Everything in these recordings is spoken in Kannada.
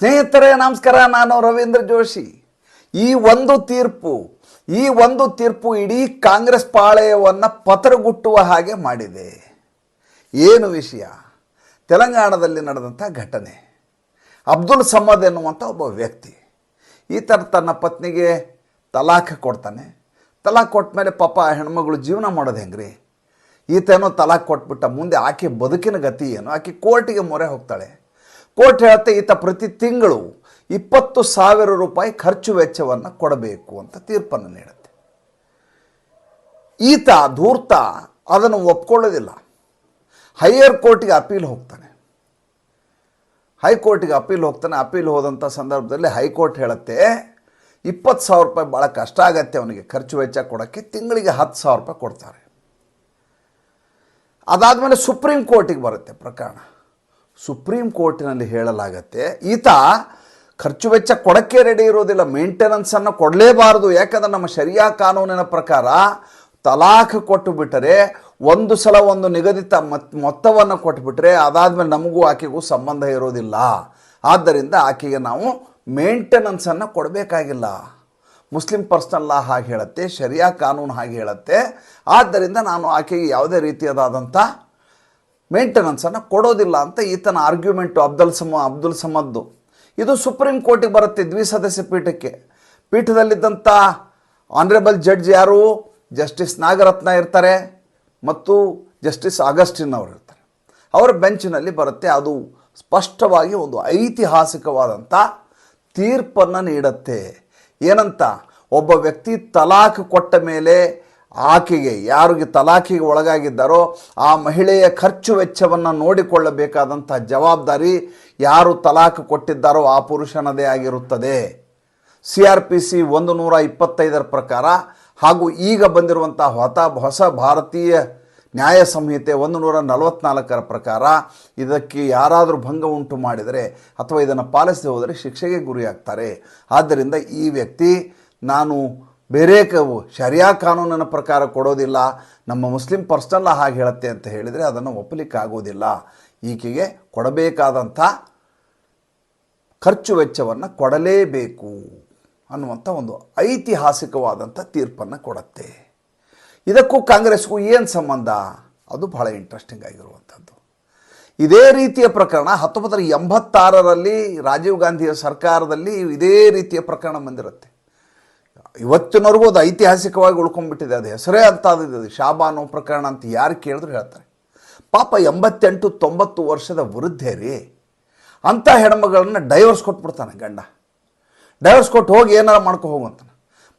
ಸ್ನೇಹಿತರೇ, ನಮಸ್ಕಾರ. ನಾನು ರವೀಂದ್ರ ಜೋಶಿ. ಈ ಒಂದು ತೀರ್ಪು, ಈ ಒಂದು ತೀರ್ಪು ಇಡೀ ಕಾಂಗ್ರೆಸ್ ಪಾಳೆಯವನ್ನು ಪತರಗುಟ್ಟುವ ಹಾಗೆ ಮಾಡಿದೆ. ಏನು ವಿಷಯ? ತೆಲಂಗಾಣದಲ್ಲಿ ನಡೆದಂಥ ಘಟನೆ. ಅಬ್ದುಲ್ ಸಮದ್ ಎನ್ನುವಂಥ ಒಬ್ಬ ವ್ಯಕ್ತಿ. ಈತ ತನ್ನ ಪತ್ನಿಗೆ ತಲಾಖ್ ಕೊಡ್ತಾನೆ. ತಲಾಖ್ ಕೊಟ್ಟ ಮೇಲೆ ಪಾಪ ಹೆಣ್ಮಗಳು ಜೀವನ ಮಾಡೋದು ಹೆಂಗ್ರಿ? ಈತೇನೋ ತಲಾಖ್ ಕೊಟ್ಬಿಟ್ಟ, ಮುಂದೆ ಆಕೆ ಬದುಕಿನ ಗತಿ ಏನು? ಆಕೆ ಕೋರ್ಟಿಗೆ ಮೊರೆ ಹೋಗ್ತಾಳೆ. ಕೋರ್ಟ್ ಹೇಳುತ್ತೆ, ಈತ ಪ್ರತಿ ತಿಂಗಳು ಇಪ್ಪತ್ತು ಸಾವಿರ ರೂಪಾಯಿ ಖರ್ಚು ವೆಚ್ಚವನ್ನು ಕೊಡಬೇಕು ಅಂತ ತೀರ್ಪನ್ನು ನೀಡುತ್ತೆ. ಈತ ಧೂರ್ತ, ಅದನ್ನು ಒಪ್ಕೊಳ್ಳೋದಿಲ್ಲ. ಹೈಯರ್ ಕೋರ್ಟಿಗೆ ಅಪೀಲ್ ಹೋಗ್ತಾನೆ. ಹೈಕೋರ್ಟಿಗೆ ಅಪೀಲ್ ಹೋಗ್ತಾನೆ. ಅಪೀಲ್ ಹೋದಂಥ ಸಂದರ್ಭದಲ್ಲಿ ಹೈಕೋರ್ಟ್ ಹೇಳುತ್ತೆ, ಇಪ್ಪತ್ತು ಸಾವಿರ ರೂಪಾಯಿ ಭಾಳ ಕಷ್ಟ ಆಗತ್ತೆ, ಅವನಿಗೆ ಖರ್ಚು ವೆಚ್ಚ ಕೊಡೋಕ್ಕೆ ತಿಂಗಳಿಗೆ ಹತ್ತು ಸಾವಿರ ರೂಪಾಯಿ ಕೊಡ್ತಾರೆ. ಅದಾದಮೇಲೆ ಸುಪ್ರೀಂ ಕೋರ್ಟಿಗೆ ಬರುತ್ತೆ ಪ್ರಕರಣ. ಸುಪ್ರೀಂ ಕೋರ್ಟಿನಲ್ಲಿ ಹೇಳಲಾಗತ್ತೆ, ಈತ ಖರ್ಚು ವೆಚ್ಚ ಕೊಡಕ್ಕೆ ರೆಡಿ ಇರೋದಿಲ್ಲ ಮೇಂಟೆನೆನ್ಸನ್ನು ಕೊಡಲೇಬಾರದು, ಯಾಕಂದ್ರೆ ನಮ್ಮ ಶರಿಯಾ ಕಾನೂನಿನ ಪ್ರಕಾರ ತಲಾಖ್ ಕೊಟ್ಟು ಬಿಟ್ಟರೆ ಒಂದು ಸಲ ಒಂದು ನಿಗದಿತ ಮತ್ ಮೊತ್ತವನ್ನು ಅದಾದ ಅದಾದಮೇಲೆ ನಮಗೂ ಆಕೆಗೂ ಸಂಬಂಧ ಇರೋದಿಲ್ಲ. ಆದ್ದರಿಂದ ಆಕೆಗೆ ನಾವು ಮೇಂಟೆನೆನ್ಸನ್ನು ಕೊಡಬೇಕಾಗಿಲ್ಲ. ಮುಸ್ಲಿಂ ಪರ್ಸನಲ್ ಲಾ ಹಾಗೆ ಹೇಳುತ್ತೆ, ಶರಿಯಾ ಕಾನೂನು ಹಾಗೆ ಹೇಳುತ್ತೆ. ಆದ್ದರಿಂದ ನಾನು ಆಕೆಗೆ ಯಾವುದೇ ರೀತಿಯಾದಂಥ ಮೇಂಟೆನೆನ್ಸನ್ನು ಕೊಡೋದಿಲ್ಲ ಅಂತ ಈತನ ಆರ್ಗ್ಯುಮೆಂಟು ಅಬ್ದುಲ್ ಸಮ, ಅಬ್ದುಲ್ ಸಮದ್ದು. ಇದು ಸುಪ್ರೀಂ ಕೋರ್ಟಿಗೆ ಬರುತ್ತೆ ದ್ವಿಸದಸ್ಯ ಪೀಠಕ್ಕೆ. ಪೀಠದಲ್ಲಿದ್ದಂಥ ಆನರೇಬಲ್ ಜಡ್ಜ್ ಯಾರು? ಜಸ್ಟಿಸ್ ನಾಗರತ್ನ ಇರ್ತಾರೆ ಮತ್ತು ಜಸ್ಟಿಸ್ ಆಗಸ್ಟಿನ್ ಅವರು ಇರ್ತಾರೆ. ಅವರ ಬೆಂಚಿನಲ್ಲಿ ಬರುತ್ತೆ ಅದು ಸ್ಪಷ್ಟವಾಗಿ ಒಂದು ಐತಿಹಾಸಿಕವಾದಂಥ ತೀರ್ಪನ್ನು ನೀಡುತ್ತೆ. ಏನಂತ? ಒಬ್ಬ ವ್ಯಕ್ತಿ ತಲಾಖ್ ಕೊಟ್ಟ ಮೇಲೆ ಆಕೆಗೆ ಯಾರಿಗೆ ತಲಾಖಿಗೆ ಒಳಗಾಗಿದ್ದಾರೋ ಆ ಮಹಿಳೆಯ ಖರ್ಚು ವೆಚ್ಚವನ್ನು ನೋಡಿಕೊಳ್ಳಬೇಕಾದಂಥ ಜವಾಬ್ದಾರಿ ಯಾರು ತಲಾಖ್ ಕೊಟ್ಟಿದ್ದಾರೋ ಆ ಪುರುಷನದೇ ಆಗಿರುತ್ತದೆ. ಸಿ ಆರ್ ಪಿ ಸಿ ಒಂದು ನೂರ ಇಪ್ಪತ್ತೈದರ ಪ್ರಕಾರ ಹಾಗೂ ಈಗ ಬಂದಿರುವಂಥ ಹೊತ ಹೊಸ ಭಾರತೀಯ ನ್ಯಾಯ ಸಂಹಿತೆ ಒಂದು ನೂರ ನಲವತ್ತ್ನಾಲ್ಕರ ಪ್ರಕಾರ ಇದಕ್ಕೆ ಯಾರಾದರೂ ಭಂಗ ಉಂಟು ಮಾಡಿದರೆ ಅಥವಾ ಇದನ್ನು ಪಾಲಿಸದೆ ಹೋದರೆ ಶಿಕ್ಷೆಗೆ ಗುರಿಯಾಗ್ತಾರೆ. ಆದ್ದರಿಂದ ಈ ವ್ಯಕ್ತಿ ನಾನು ಬೇರೆ ಕವು, ಶರಿಯಾ ಕಾನೂನಿನ ಪ್ರಕಾರ ಕೊಡೋದಿಲ್ಲ. ನಮ್ಮ ಮುಸ್ಲಿಂ ಪರ್ಸನಲ್ ಹಾಗೆ ಹೇಳುತ್ತೆ ಅಂತ ಹೇಳಿದರೆ ಅದನ್ನು ಒಪ್ಪಲಿಕ್ಕಾಗೋದಿಲ್ಲ. ಈಕೆಗೆ ಕೊಡಬೇಕಾದಂಥ ಖರ್ಚು ವೆಚ್ಚವನ್ನು ಕೊಡಲೇಬೇಕು ಅನ್ನುವಂಥ ಒಂದು ಐತಿಹಾಸಿಕವಾದಂಥ ತೀರ್ಪನ್ನು ಕೊಡತ್ತೆ. ಇದಕ್ಕೂ ಕಾಂಗ್ರೆಸ್ಗೂ ಏನು ಸಂಬಂಧ? ಅದು ಬಹಳ ಇಂಟ್ರೆಸ್ಟಿಂಗ್ ಆಗಿರುವಂಥದ್ದು. ಇದೇ ರೀತಿಯ ಪ್ರಕರಣ ಹತ್ತೊಂಬತ್ತರ ಎಂಬತ್ತಾರರಲ್ಲಿ ರಾಜೀವ್ ಗಾಂಧಿಯ ಸರ್ಕಾರದಲ್ಲಿ ಇದೇ ರೀತಿಯ ಪ್ರಕರಣ ಬಂದಿರುತ್ತೆ. ಇವತ್ತಿನವರೆಗೂ ಅದು ಐತಿಹಾಸಿಕವಾಗಿ ಉಳ್ಕೊಂಡ್ಬಿಟ್ಟಿದೆ. ಅದು ಹೆಸರೇ ಅಂತ ಅದು ಶಾಬಾನು ಪ್ರಕರಣ ಅಂತ ಯಾರು ಕೇಳಿದ್ರು ಹೇಳ್ತಾರೆ. ಪಾಪ ಎಂಬತ್ತೆಂಟು ತೊಂಬತ್ತು ವರ್ಷದ ವೃದ್ಧೆ ರೀ. ಅಂಥ ಹೆಣ್ಮಗಳನ್ನ ಡೈವರ್ಸ್ ಕೊಟ್ಬಿಡ್ತಾನೆ ಗಂಡ. ಡೈವರ್ಸ್ ಕೊಟ್ಟು ಹೋಗಿ ಏನಾರ ಮಾಡ್ಕೊ ಹೋಗುವಂತಾನೆ.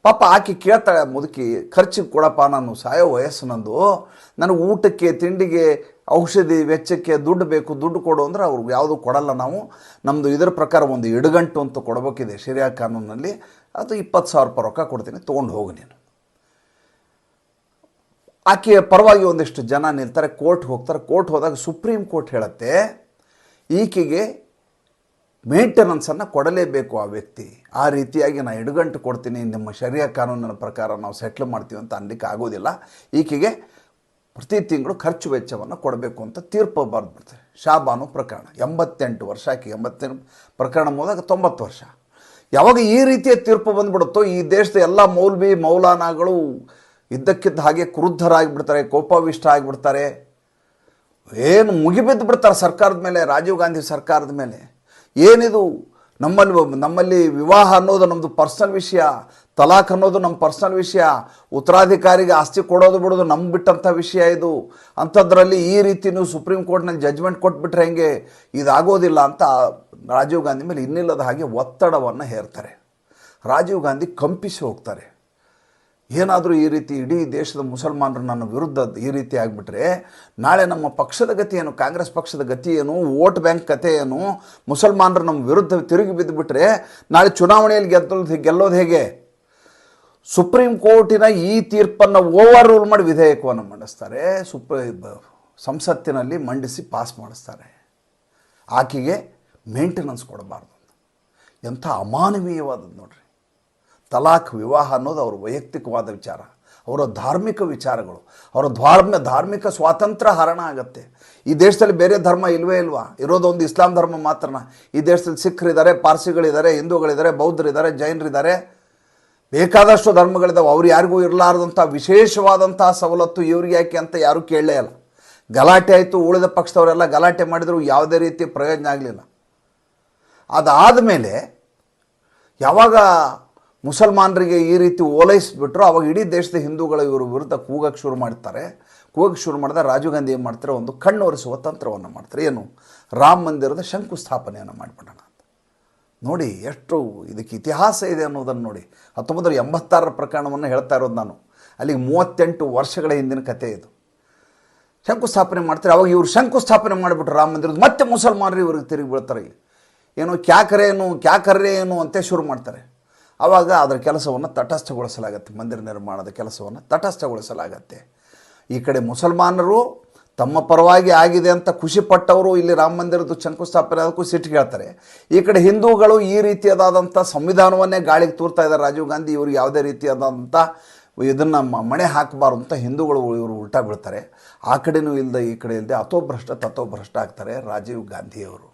ಪಾಪ ಆಕೆ ಕೇಳ್ತಾಳೆ ಮುದುಕಿ, ಖರ್ಚಿಗೆ ಕೊಡಪ್ಪ, ನಾನು ಸಾಯೋ ವಯಸ್ಸು ನಂದು. ನನಗೆ ಊಟಕ್ಕೆ, ತಿಂಡಿಗೆ ಔಷಧಿ ವೆಚ್ಚಕ್ಕೆ ದುಡ್ಡು ಬೇಕು, ದುಡ್ಡು ಕೊಡು ಅಂದರೆ ಅವ್ರಿಗೆ ಯಾವುದು ಕೊಡಲ್ಲ ನಾವು. ನಮ್ಮದು ಇದರ ಪ್ರಕಾರ ಒಂದು ಇಡುಗಂಟು ಅಂತ ಕೊಡಬೇಕಿದೆ ಶರಿಯಾ ಕಾನೂನಲ್ಲಿ ಅದು ಇಪ್ಪತ್ತು ಸಾವಿರ ರೂಪಾಯಿ ರೊಕ್ಕ ಕೊಡ್ತೀನಿ, ತೊಗೊಂಡು ಹೋಗು ನೀನು. ಆಕೆಯ ಪರವಾಗಿ ಒಂದಿಷ್ಟು ಜನ ನಿಲ್ತಾರೆ, ಕೋರ್ಟ್ ಹೋಗ್ತಾರೆ. ಕೋರ್ಟ್ ಹೋದಾಗ ಸುಪ್ರೀಂ ಕೋರ್ಟ್ ಹೇಳುತ್ತೆ, ಈಕೆಗೆ ಮೇಂಟೆನೆನ್ಸನ್ನು ಕೊಡಲೇಬೇಕು ಆ ವ್ಯಕ್ತಿ. ಆ ರೀತಿಯಾಗಿ ನಾನು ಎಡುಗಂಟು ಕೊಡ್ತೀನಿ, ನಿಮ್ಮ ಶರೀರ ಕಾನೂನಿನ ಪ್ರಕಾರ ನಾವು ಸೆಟ್ಲ್ ಮಾಡ್ತೀವಿ ಅಂತ ಅನ್ಲಿಕ್ಕೆ ಆಗೋದಿಲ್ಲ. ಈಕೆಗೆ ಪ್ರತಿ ತಿಂಗಳು ಖರ್ಚು ವೆಚ್ಚವನ್ನು ಕೊಡಬೇಕು ಅಂತ ತೀರ್ಪು ಬರೆದ್ಬಿಡ್ತಾರೆ ಶಾಬಾನು ಪ್ರಕರಣ. ಎಂಬತ್ತೆಂಟು ವರ್ಷ, ಆಕೆ ಎಂಬತ್ತೆಂಟು ಪ್ರಕರಣ ಮೂಲಕ ತೊಂಬತ್ತು ವರ್ಷ. ಯಾವಾಗ ಈ ರೀತಿಯ ತೀರ್ಪು ಬಂದ್ಬಿಡುತ್ತೋ, ಈ ದೇಶದ ಎಲ್ಲ ಮೌಲ್ವಿ ಮೌಲಾನಾಗಳು ಇದ್ದಕ್ಕಿದ್ದ ಹಾಗೆ ಕ್ರುದ್ಧರಾಗಿಬಿಡ್ತಾರೆ, ಕೋಪಾವಿಷ್ಟ ಆಗಿಬಿಡ್ತಾರೆ. ಏನು ಮುಗಿಬಿದ್ದು ಬಿಡ್ತಾರೆ ಸರ್ಕಾರದ ಮೇಲೆ, ರಾಜೀವ್ ಗಾಂಧಿ ಸರ್ಕಾರದ ಮೇಲೆ. ಏನಿದು ನಮ್ಮಲ್ಲಿ ನಮ್ಮಲ್ಲಿ ವಿವಾಹ ಅನ್ನೋದು ನಮ್ಮದು ಪರ್ಸನಲ್ ವಿಷಯ. ತಲಾಖ್ ಅನ್ನೋದು ನಮ್ಮ ಪರ್ಸ್ನಲ್ ವಿಷಯ. ಉತ್ತರಾಧಿಕಾರಿಗೆ ಆಸ್ತಿ ಕೊಡೋದು ಬಿಡೋದು ನಮ್ಗೆ ಬಿಟ್ಟಂಥ ವಿಷಯ ಇದು. ಅಂಥದ್ರಲ್ಲಿ ಈ ರೀತಿ ನೀವು ಸುಪ್ರೀಂ ಕೋರ್ಟ್ನಲ್ಲಿ ಜಜ್ಮೆಂಟ್ ಕೊಟ್ಬಿಟ್ರೆ ಹೆಂಗೆ? ಇದಾಗೋದಿಲ್ಲ ಅಂತ ರಾಜೀವ್ ಗಾಂಧಿ ಮೇಲೆ ಇನ್ನಿಲ್ಲದ ಹಾಗೆ ಒತ್ತಡವನ್ನು ಹೇರ್ತಾರೆ. ರಾಜೀವ್ ಗಾಂಧಿ ಕಂಪಿಸಿ ಹೋಗ್ತಾರೆ. ಏನಾದರೂ ಈ ರೀತಿ ಇಡೀ ದೇಶದ ಮುಸಲ್ಮಾನರು ನನ್ನ ವಿರುದ್ಧ ಈ ರೀತಿ ಆಗಿಬಿಟ್ರೆ, ನಾಳೆ ನಮ್ಮ ಪಕ್ಷದ ಗತಿ ಏನು? ಕಾಂಗ್ರೆಸ್ ಪಕ್ಷದ ಗತಿ ಏನು? ವೋಟ್ ಬ್ಯಾಂಕ್ ಕತೆ ಏನು? ಮುಸಲ್ಮಾನರು ನಮ್ಮ ವಿರುದ್ಧ ತಿರುಗಿ ಬಿದ್ದುಬಿಟ್ರೆ ನಾಳೆ ಚುನಾವಣೆಯಲ್ಲಿ ಗೆದ್ದಲು ಗೆಲ್ಲೋದು ಹೇಗೆ? ಸುಪ್ರೀಂ ಕೋರ್ಟಿನ ಈ ತೀರ್ಪನ್ನು ಓವರ್ ರೂಲ್ ಮಾಡಿ ವಿಧೇಯಕವನ್ನು ಮಂಡಿಸ್ತಾರೆ. ಸುಪ್ರೀ ಸಂಸತ್ತಿನಲ್ಲಿ ಮಂಡಿಸಿ ಪಾಸ್ ಮಾಡಿಸ್ತಾರೆ. ಆಕೆಗೆ ಮೇಂಟೆನೆನ್ಸ್ ಕೊಡಬಾರ್ದು ಎಂಥ ಅಮಾನವೀಯವಾದದ್ದು ನೋಡ್ರಿ. ತಲಾಖ್ ವಿವಾಹ ಅನ್ನೋದು ಅವ್ರ ವೈಯಕ್ತಿಕವಾದ ವಿಚಾರ. ಅವರ ಧಾರ್ಮಿಕ ವಿಚಾರಗಳು, ಅವರ ಧಾರ್ಮ ಧಾರ್ಮಿಕ ಸ್ವಾತಂತ್ರ್ಯ ಹರಣ ಆಗುತ್ತೆ. ಈ ದೇಶದಲ್ಲಿ ಬೇರೆ ಧರ್ಮ ಇಲ್ವೇ ಇಲ್ವಾ? ಇರೋದೊಂದು ಇಸ್ಲಾಂ ಧರ್ಮ ಮಾತ್ರನ? ಈ ದೇಶದಲ್ಲಿ ಸಿಖ್ರಿದ್ದಾರೆ, ಪಾರ್ಸಿಗಳಿದ್ದಾರೆ, ಹಿಂದೂಗಳಿದ್ದಾರೆ, ಬೌದ್ಧರಿದ್ದಾರೆ, ಜೈನರಿದ್ದಾರೆ. ಬೇಕಾದಷ್ಟು ಧರ್ಮಗಳಿದ್ದಾವೆ. ಅವ್ರು ಯಾರಿಗೂ ಇರಲಾರ್ದಂಥ ವಿಶೇಷವಾದಂಥ ಸವಲತ್ತು ಇವ್ರಿಗೆ ಯಾಕೆ ಅಂತ ಯಾರೂ ಕೇಳಲೇ ಇಲ್ಲ. ಗಲಾಟೆ ಆಯಿತು, ಉಳಿದ ಪಕ್ಷದವರೆಲ್ಲ ಗಲಾಟೆ ಮಾಡಿದರೂ, ಯಾವುದೇ ರೀತಿ ಪ್ರಯೋಜನ ಆಗಲಿಲ್ಲ. ಅದಾದ ಮೇಲೆ ಯಾವಾಗ ಮುಸಲ್ಮಾನರಿಗೆ ಈ ರೀತಿ ಓಲೈಸಿಬಿಟ್ರು, ಅವಾಗ ಇಡೀ ದೇಶದ ಹಿಂದೂಗಳ ಇವರು ವಿರುದ್ಧ ಕೂಗಕ್ಕೆ ಶುರು ಮಾಡ್ತಾರೆ. ಕೂಗಕ್ಕೆ ಶುರು ಮಾಡಿದಾಗ ರಾಜೀವ್ ಗಾಂಧಿ ಏನು ಮಾಡ್ತಾರೆ? ಒಂದು ಕಣ್ಣೊರೆಸುವ ತಂತ್ರವನ್ನು ಮಾಡ್ತಾರೆ. ಏನು? ರಾಮ ಮಂದಿರದ ಶಂಕುಸ್ಥಾಪನೆಯನ್ನು ಮಾಡಿಬಿಡೋಣ. ನೋಡಿ, ಎಷ್ಟು ಇದಕ್ಕೆ ಇತಿಹಾಸ ಇದೆ ಅನ್ನೋದನ್ನು ನೋಡಿ. ಹತ್ತೊಂಬತ್ತು ಎಂಬತ್ತಾರರ ಪ್ರಕರಣವನ್ನು ಹೇಳ್ತಾ ಇರೋದು ನಾನು. ಅಲ್ಲಿಗೆ ಮೂವತ್ತೆಂಟು ವರ್ಷಗಳ ಹಿಂದಿನ ಕಥೆ ಇದು. ಶಂಕುಸ್ಥಾಪನೆ ಮಾಡ್ತಾರೆ. ಅವಾಗ ಇವರು ಶಂಕುಸ್ಥಾಪನೆ ಮಾಡಿಬಿಟ್ರು ರಾಮ ಮಂದಿರದ ಮತ್ತೆ ಮುಸಲ್ಮಾನರು ಇವ್ರಿಗೆ ತಿರುಗಿ ಬೀಳ್ತಾರೆ ಏನು ಕ್ಯಾಕರೇನು ಕ್ಯಾಕರ್ರೆ ಏನು ಅಂತ ಶುರು ಮಾಡ್ತಾರೆ. ಆವಾಗ ಅದರ ಕೆಲಸವನ್ನು ತಟಸ್ಥಗೊಳಿಸಲಾಗತ್ತೆ. ಮಂದಿರ ನಿರ್ಮಾಣದ ಕೆಲಸವನ್ನು ತಟಸ್ಥಗೊಳಿಸಲಾಗತ್ತೆ. ಈ ಕಡೆ ಮುಸಲ್ಮಾನರು ತಮ್ಮ ಪರವಾಗಿ ಆಗಿದೆ ಅಂತ ಖುಷಿಪಟ್ಟವರು ಇಲ್ಲಿ ರಾಮ ಮಂದಿರದ ಶಂಕುಸ್ಥಾಪನೆ ಅದಕ್ಕೂ ಸಿಟ್ಟು ಕೇಳ್ತಾರೆ. ಈ ಕಡೆ ಹಿಂದೂಗಳು ಈ ರೀತಿಯಾದಂಥ ಸಂವಿಧಾನವನ್ನೇ ಗಾಳಿಗೆ ತೂರ್ತಾ ಇದ್ದಾರೆ. ರಾಜೀವ್ ಗಾಂಧಿ ಇವರು ಯಾವುದೇ ರೀತಿಯಾದಂಥ ಇದನ್ನು ಮ- ಮಣೆ ಹಾಕಬಾರ್ದು ಅಂತ ಹಿಂದೂಗಳು ಇವರು ಉಲ್ಟಾ ಬೀಳ್ತಾರೆ. ಆ ಕಡೆನೂ ಇಲ್ಲದೆ ಈ ಕಡೆ ಇಲ್ಲದೆ ಅಥೋ ಭ್ರಷ್ಟ ತಥೋ ಭ್ರಷ್ಟ ಆಗ್ತಾರೆ ರಾಜೀವ್ ಗಾಂಧಿಯವರು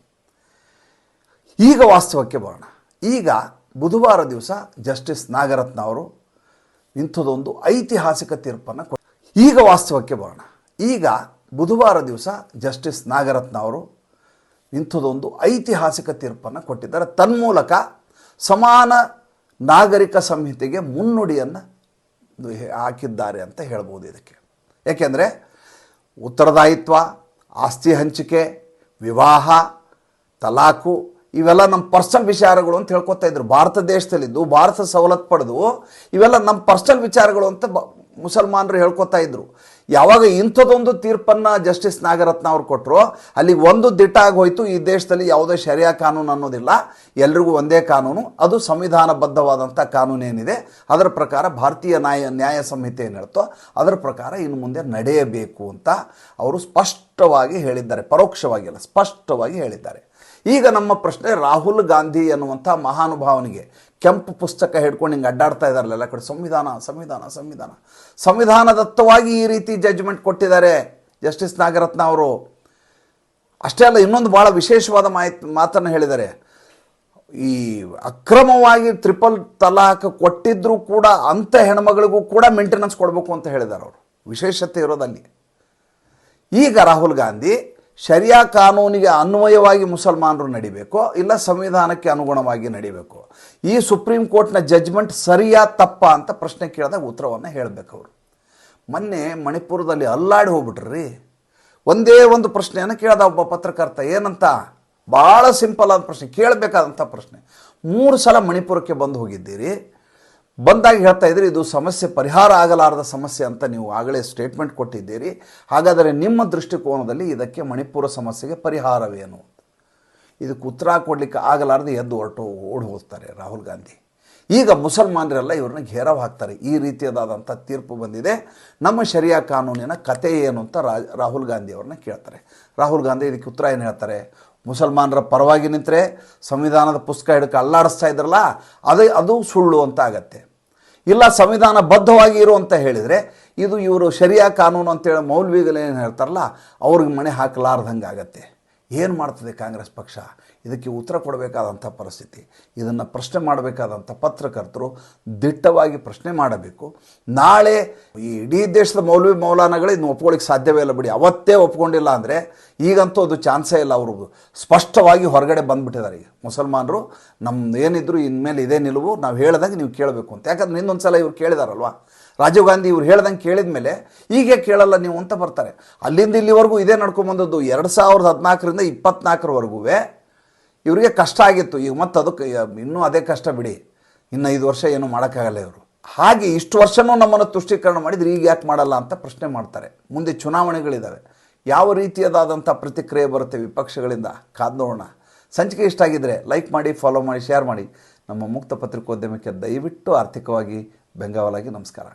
ಈಗ ವಾಸ್ತವಕ್ಕೆ ಬರೋಣ. ಈಗ ಬುಧವಾರ ದಿವಸ ಜಸ್ಟಿಸ್ ನಾಗರತ್ನ ಅವರು ಇಂಥದ್ದೊಂದು ಐತಿಹಾಸಿಕ ತೀರ್ಪನ್ನು ಈಗ ವಾಸ್ತವಕ್ಕೆ ಬರೋಣ. ಈಗ ಬುಧವಾರ ದಿವಸ ಜಸ್ಟಿಸ್ ನಾಗರತ್ನ ಅವರು ಇಂಥದ್ದೊಂದು ಐತಿಹಾಸಿಕ ತೀರ್ಪನ್ನು ಕೊಟ್ಟಿದ್ದಾರೆ. ತನ್ಮೂಲಕ ಸಮಾನ ನಾಗರಿಕ ಸಂಹಿತೆಗೆ ಮುನ್ನುಡಿಯನ್ನು ಹಾಕಿದ್ದಾರೆ ಅಂತ ಹೇಳ್ಬೋದು ಇದಕ್ಕೆ. ಏಕೆಂದರೆ ಉತ್ತರದಾಯಿತ್ವ, ಆಸ್ತಿ ಹಂಚಿಕೆ, ವಿವಾಹ ತಲಾಖು ಇವೆಲ್ಲ ನಮ್ಮ ಪರ್ಸನಲ್ ವಿಚಾರಗಳು ಅಂತ ಹೇಳ್ಕೊತಾ ಇದ್ರು. ಭಾರತ ದೇಶದಲ್ಲಿದ್ದು ಭಾರತ ಸವಲತ್ತು ಪಡೆದು ಇವೆಲ್ಲ ನಮ್ಮ ಪರ್ಸನಲ್ ವಿಚಾರಗಳು ಅಂತ ಬ ಮುಸಲ್ಮಾನರು ಹೇಳ್ಕೊತಾ ಇದ್ರು. ಯಾವಾಗ ಇಂಥದ್ದೊಂದು ತೀರ್ಪನ್ನು ಜಸ್ಟಿಸ್ ನಾಗರತ್ನ ಅವ್ರು ಕೊಟ್ಟರು ಅಲ್ಲಿ ಒಂದು ದಿಟ್ಟ ಆಗೋಯ್ತು ಈ ದೇಶದಲ್ಲಿ ಯಾವುದೇ ಶರಿಯಾ ಕಾನೂನು ಅನ್ನೋದಿಲ್ಲ. ಎಲ್ರಿಗೂ ಒಂದೇ ಕಾನೂನು. ಅದು ಸಂವಿಧಾನಬದ್ಧವಾದಂಥ ಕಾನೂನೇನಿದೆ ಅದರ ಪ್ರಕಾರ ಭಾರತೀಯ ನ್ಯಾಯ ನ್ಯಾಯ ಸಂಹಿತೆ ಏನು ಹೇಳ್ತೋ ಅದರ ಪ್ರಕಾರ ಇನ್ನು ಮುಂದೆ ನಡೆಯಬೇಕು ಅಂತ ಅವರು ಸ್ಪಷ್ಟವಾಗಿ ಹೇಳಿದ್ದಾರೆ. ಪರೋಕ್ಷವಾಗಿಲ್ಲ ಸ್ಪಷ್ಟವಾಗಿ ಹೇಳಿದ್ದಾರೆ. ಈಗ ನಮ್ಮ ಪ್ರಶ್ನೆ ರಾಹುಲ್ ಗಾಂಧಿ ಅನ್ನುವಂಥ ಮಹಾನುಭಾವನಿಗೆ ಕೆಂಪು ಪುಸ್ತಕ ಹಿಡ್ಕೊಂಡು ಹಿಂಗೆ ಅಡ್ಡಾಡ್ತಾ ಇದ್ದಾರಲ್ಲ ಎಲ್ಲ ಕಡೆ, ಸಂವಿಧಾನ ಸಂವಿಧಾನ ಸಂವಿಧಾನ. ಸಂವಿಧಾನದತ್ತವಾಗಿ ಈ ರೀತಿ ಜಡ್ಜ್ಮೆಂಟ್ ಕೊಟ್ಟಿದ್ದಾರೆ ಜಸ್ಟಿಸ್ ನಾಗರತ್ನ ಅವರು. ಅಷ್ಟೇ ಅಲ್ಲ, ಇನ್ನೊಂದು ಭಾಳ ವಿಶೇಷವಾದ ಮಾಹಿತಿ, ಮಾತನ್ನು ಹೇಳಿದ್ದಾರೆ. ಈ ಅಕ್ರಮವಾಗಿ ತ್ರಿಪಲ್ ತಲಾಖ್ ಕೊಟ್ಟಿದ್ರೂ ಕೂಡ ಅಂಥ ಹೆಣ್ಮಗಳಿಗೂ ಕೂಡ ಮೇಂಟೆನೆನ್ಸ್ ಕೊಡಬೇಕು ಅಂತ ಹೇಳಿದ್ದಾರೆ ಅವರು. ವಿಶೇಷತೆ ಇರೋದಲ್ಲಿ. ಈಗ ರಾಹುಲ್ ಗಾಂಧಿ ಶರಿಯಾ ಕಾನೂನಿಗೆ ಅನ್ವಯವಾಗಿ ಮುಸಲ್ಮಾನರು ನಡಿಬೇಕು, ಇಲ್ಲ ಸಂವಿಧಾನಕ್ಕೆ ಅನುಗುಣವಾಗಿ ನಡಿಬೇಕು? ಈ ಸುಪ್ರೀಂ ಕೋರ್ಟ್ನ ಜಜ್ಮೆಂಟ್ ಸರಿಯಾ ತಪ್ಪ ಅಂತ ಪ್ರಶ್ನೆ ಕೇಳಿದಾಗ ಉತ್ತರವನ್ನು ಹೇಳಬೇಕು ಅವರು. ಮೊನ್ನೆ ಮಣಿಪುರದಲ್ಲಿ ಅಲ್ಲಾಡಿ ಹೋಗ್ಬಿಟ್ರಿ. ಒಂದೇ ಒಂದು ಪ್ರಶ್ನೆಯನ್ನು ಕೇಳ್ದ ಒಬ್ಬ ಪತ್ರಕರ್ತ, ಏನಂತ? ಭಾಳ ಸಿಂಪಲ್ ಆದ ಪ್ರಶ್ನೆ ಕೇಳಬೇಕಾದಂಥ ಪ್ರಶ್ನೆ. ಮೂರು ಸಲ ಮಣಿಪುರಕ್ಕೆ ಬಂದು ಹೋಗಿದ್ದೀರಿ. ಬಂದಾಗ ಹೇಳ್ತಾ ಇದ್ರಿ, ಇದು ಸಮಸ್ಯೆ, ಪರಿಹಾರ ಆಗಲಾರದ ಸಮಸ್ಯೆ ಅಂತ ನೀವು ಆಗಲೇ ಸ್ಟೇಟ್ಮೆಂಟ್ ಕೊಟ್ಟಿದ್ದೀರಿ. ಹಾಗಾದರೆ ನಿಮ್ಮ ದೃಷ್ಟಿಕೋನದಲ್ಲಿ ಇದಕ್ಕೆ ಮಣಿಪುರ ಸಮಸ್ಯೆಗೆ ಪರಿಹಾರವೇನು? ಇದಕ್ಕೆ ಉತ್ತರ ಕೊಡಲಿಕ್ಕೆ ಆಗಲಾರದೆ ಎದ್ದು ಹೊರಟು ಓಡಿ ಹೋಗ್ತಾರೆ ರಾಹುಲ್ ಗಾಂಧಿ. ಈಗ ಮುಸಲ್ಮಾನರೆಲ್ಲ ಇವ್ರನ್ನ ಘೇರಾವ್ ಹಾಕ್ತಾರೆ. ಈ ರೀತಿಯಾದಂಥ ತೀರ್ಪು ಬಂದಿದೆ. ನಮ್ಮ ಶರಿಯಾ ಕಾನೂನಿನ ಕತೆ ಏನು ಅಂತ ರಾಹುಲ್ ಗಾಂಧಿ ಅವ್ರನ್ನ ಕೇಳ್ತಾರೆ. ರಾಹುಲ್ ಗಾಂಧಿ ಇದಕ್ಕೆ ಉತ್ತರ ಏನು ಹೇಳ್ತಾರೆ? ಮುಸಲ್ಮಾನರ ಪರವಾಗಿ ನಿಂತರೆ, ಸಂವಿಧಾನದ ಪುಸ್ತಕ ಹಿಡ್ಕ ಅಲ್ಲಾಡಿಸ್ತಾ ಇದ್ರಲ್ಲ, ಅದೇ, ಅದು ಸುಳ್ಳು ಅಂತ ಆಗತ್ತೆ. ಇಲ್ಲ ಸಂವಿಧಾನ ಬದ್ಧವಾಗಿ ಇರು ಅಂತ ಹೇಳಿದರೆ ಇದು ಇವರು ಶರಿಯಾ ಕಾನೂನು ಅಂತೇಳಿ ಮೌಲ್ವಿಗಳು ಏನು ಹೇಳ್ತಾರಲ್ಲ, ಅವ್ರಿಗೆ ಮಣೆ ಹಾಕಲಾರ್ದಂಗೆ ಆಗತ್ತೆ ಏನು ಮಾಡ್ತದೆ ಕಾಂಗ್ರೆಸ್ ಪಕ್ಷ? ಇದಕ್ಕೆ ಉತ್ತರ ಕೊಡಬೇಕಾದಂಥ ಪರಿಸ್ಥಿತಿ. ಇದನ್ನು ಪ್ರಶ್ನೆ ಮಾಡಬೇಕಾದಂಥ ಪತ್ರಕರ್ತರು ದಿಟ್ಟವಾಗಿ ಪ್ರಶ್ನೆ ಮಾಡಬೇಕು. ನಾಳೆ ಈ ಇಡೀ ದೇಶದ ಮೌಲ್ವಿ ಮೌಲಾನಗಳು ಇನ್ನು ಒಪ್ಕೊಳ್ಳಿಕ್ಕೆ ಸಾಧ್ಯವೇ ಇಲ್ಲ ಬಿಡಿ. ಅವತ್ತೇ ಒಪ್ಕೊಂಡಿಲ್ಲ ಅಂದರೆ ಈಗಂತೂ ಅದು ಚಾನ್ಸೇ ಇಲ್ಲ. ಅವರು ಸ್ಪಷ್ಟವಾಗಿ ಹೊರಗಡೆ ಬಂದುಬಿಟ್ಟಿದ್ದಾರೆ ಈಗ ಮುಸಲ್ಮಾನರು. ನಮ್ಮ ಏನಿದ್ರು ಇನ್ಮೇಲೆ ಇದೇ ನಿಲುವು. ನಾವು ಹೇಳ್ದಂಗೆ ನೀವು ಕೇಳಬೇಕು ಅಂತ. ಯಾಕಂದ್ರೆ ಇನ್ನೊಂದು ಸಲ ಇವ್ರು ಕೇಳಿದಾರಲ್ವಾ? ರಾಜೀವ್ ಗಾಂಧಿ ಇವ್ರು ಹೇಳ್ದಂಗೆ ಕೇಳಿದ ಮೇಲೆ ಈಗ ಕೇಳಲ್ಲ ನೀವು ಅಂತ ಬರ್ತಾರೆ. ಅಲ್ಲಿಂದ ಇಲ್ಲಿವರೆಗೂ ಇದೇ ನಡ್ಕೊಂಡ್ಬಂದದ್ದು ಎರಡು ಸಾವಿರದ ಹದಿನಾಲ್ಕರಿಂದ ಇಪ್ಪತ್ನಾಲ್ಕರವರೆಗೂ ಇವರಿಗೆ ಕಷ್ಟ ಆಗಿತ್ತು. ಈಗ ಮತ್ತೆ ಅದಕ್ಕೆ ಇನ್ನೂ ಅದೇ ಕಷ್ಟ ಬಿಡಿ. ಇನ್ನು ಐದು ವರ್ಷ ಏನು ಮಾಡೋಕ್ಕಾಗಲ್ಲ ಇವರು. ಹಾಗೆ ಇಷ್ಟು ವರ್ಷನೂ ನಮ್ಮನ್ನು ತುಷ್ಟೀಕರಣ ಮಾಡಿದರೆ ಈಗ ಯಾಕೆ ಮಾಡಲ್ಲ ಅಂತ ಪ್ರಶ್ನೆ ಮಾಡ್ತಾರೆ. ಮುಂದೆ ಚುನಾವಣೆಗಳಿದ್ದಾವೆ ಯಾವ ರೀತಿಯದಾದಂಥ ಪ್ರತಿಕ್ರಿಯೆ ಬರುತ್ತೆ ವಿಪಕ್ಷಗಳಿಂದ? ಕಾದ್ ನೋಡೋಣ. ಸಂಚಿಕೆ ಇಷ್ಟ ಆಗಿದ್ದರೆ ಲೈಕ್ ಮಾಡಿ, ಫಾಲೋ ಮಾಡಿ, ಶೇರ್ ಮಾಡಿ. ನಮ್ಮ ಮುಕ್ತ ಪತ್ರಿಕೋದ್ಯಮಕ್ಕೆ ದಯವಿಟ್ಟು ಆರ್ಥಿಕವಾಗಿ ಬೆಂಗಾವಲಾಗಿ ನಮಸ್ಕಾರ.